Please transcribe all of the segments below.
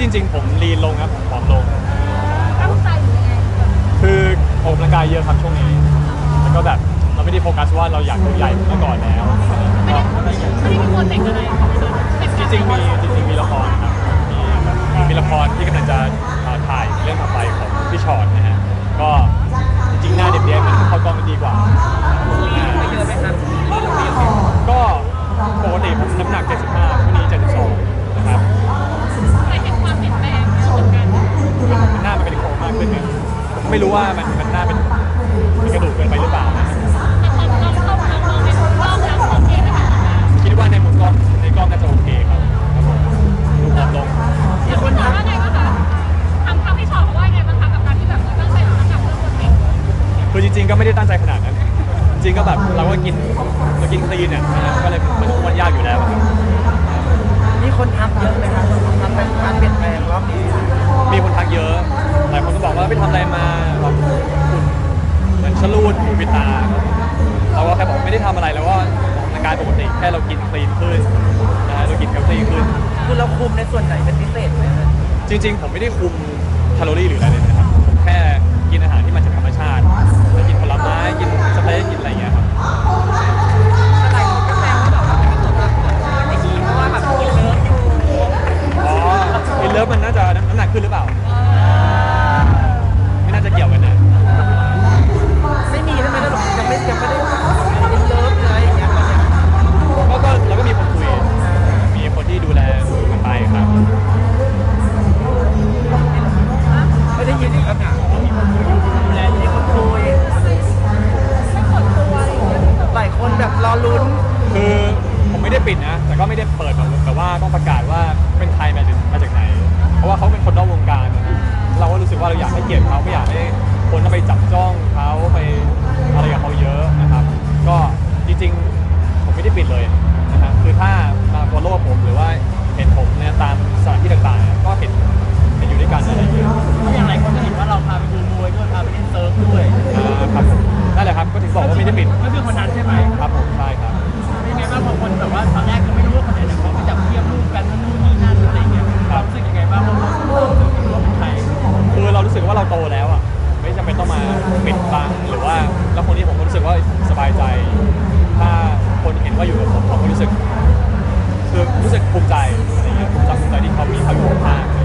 จริง ๆ ผมลีนลงครับผมผอมลง ตั้งใจหรือยังไงคือออกกำลังกายเยอะครับช่วงนี้ แล้วก็แบบเราไม่ได้โฟกัสว่าเราอยากตัวใหญ่เมื่อก่อนแล้ว ไม่ได้ไม่ได้มีคนแต่งอะไรจริงๆมีจริงๆมีละครครับ ไม่รู้ว่ามันมันน่าเป็นกระดูกเกินไปหรือเปล่าคิดว่าในมุมกล้องในกล้องน่าจะโอเคครับความตรับผมดูผอมลงคือจริง ๆ ก็ไม่ได้ตั้งใจขนาดนั้น จริงก็แบบเราก็กินเรากินคลีนเนี่ยนะก็เลยมันอ้วนยากอยู่แล้วมีคนทักเยอะไหมครับทักเป็นการเปลี่ยนแปลงรอบนี้มีคนทักเยอะ หลายคนก็บอกว่าไปทำอะไรมา ก็รูดหูปิดตาเราก็แค่บอกไม่ได้ทำอะไรแล้วก็ออกงกายปกติแค่เรากินคลีนขึ้นนะฮะเรากินเฮลตีขึ้น คือเราคุมในส่วนไหนเป็นพิเศษไหม จริงๆ ผมไม่ได้คุมแคลอรี่หรืออะไรเลยนะ แล้วคนนี้ผมก็รู้สึกว่าสบายใจ ถ้าคนเห็นว่าอยู่กับผมผมก็รู้สึกคือรู้สึกภูมิใจอะไรเงี้ยภูมิใจภูมิใจที่เขามีเขาอยู่ข้างๆ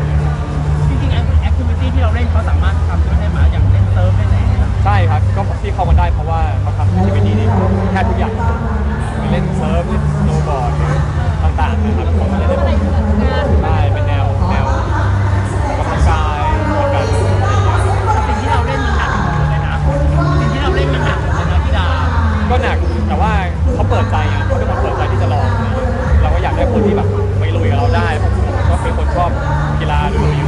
I don't know.